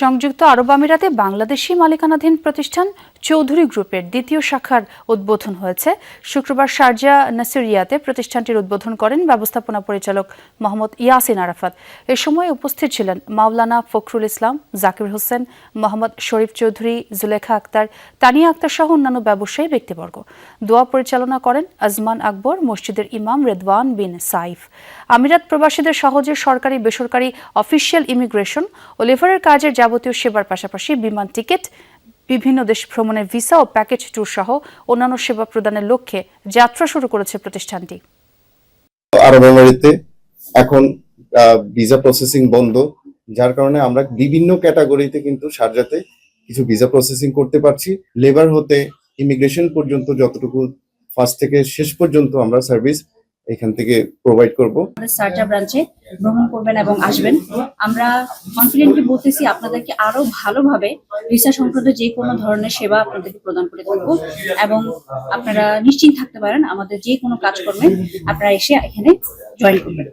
সংযুক্ত আরব আমিরাতে বাংলাদেশি মালিকানাধীন প্রতিষ্ঠান চৌধুরী গ্রুপের দ্বিতীয় শাখার উদ্বোধন হয়েছে। শুক্রবার শারজা নাসিরিয়াতে প্রতিষ্ঠানটির উদ্বোধন করেন ব্যবস্থাপনা পরিচালক মোহাম্মদ ইয়াসিন আরাফাত। এ সময় উপস্থিত ছিলেন মাওলানা ফখরুল ইসলাম, জাকির হোসেন, মোহাম্মদ শরীফ চৌধুরী, জুলেখা আক্তার, তানিয়া আক্তার সহ অন্যান্য ব্যবসায়ী ব্যক্তিবর্গ। দোয়া পরিচালনা করেন আজমান আকবর, মসজিদের ইমাম রেদওয়ান বিন সাইফ। আমিরাত প্রবাসীদের সহজে সরকারি বেসরকারি অফিসিয়াল ইমিগ্রেশন ও লেভারের কাজের যাবতীয় সেবার পাশাপাশি বিমান টিকিট, বিভিন্ন দেশ ভ্রমণের ভিসা ও প্যাকেজ ট্যুর সহ অন্যান্য সেবা প্রদানের লক্ষ্যে যাত্রা শুরু করেছে প্রতিষ্ঠানটি। এখন ভিসা প্রসেসিং বন্ধ, যার কারণে আমরা বিভিন্ন ক্যাটাগরিতে কিন্তু সারজাতে কিছু ভিসা প্রসেসিং করতে পারছি। লেবার হতে ইমিগ্রেশন পর্যন্ত যতটুকু ফার্স্ট থেকে শেষ পর্যন্ত আমরা সার্ভিস এখান থেকে প্রোভাইড করব। সার্জা ব্রাঞ্চে ভ্রমণ করবেন এবং আসবেন। আমরা কনফিডেন্টলি বলতেছি আপনাদেরকে আরও ভালোভাবে ভিসা সংক্রান্ত যে কোনো ধরনের সেবা আপনাদেরকে প্রদান করে থাকব এবং আপনারা নিশ্চিন্ত থাকতে পারেন আমাদের যে কোনো কাজকর্মে আপনারা এসে এখানে জয়েন করবেন।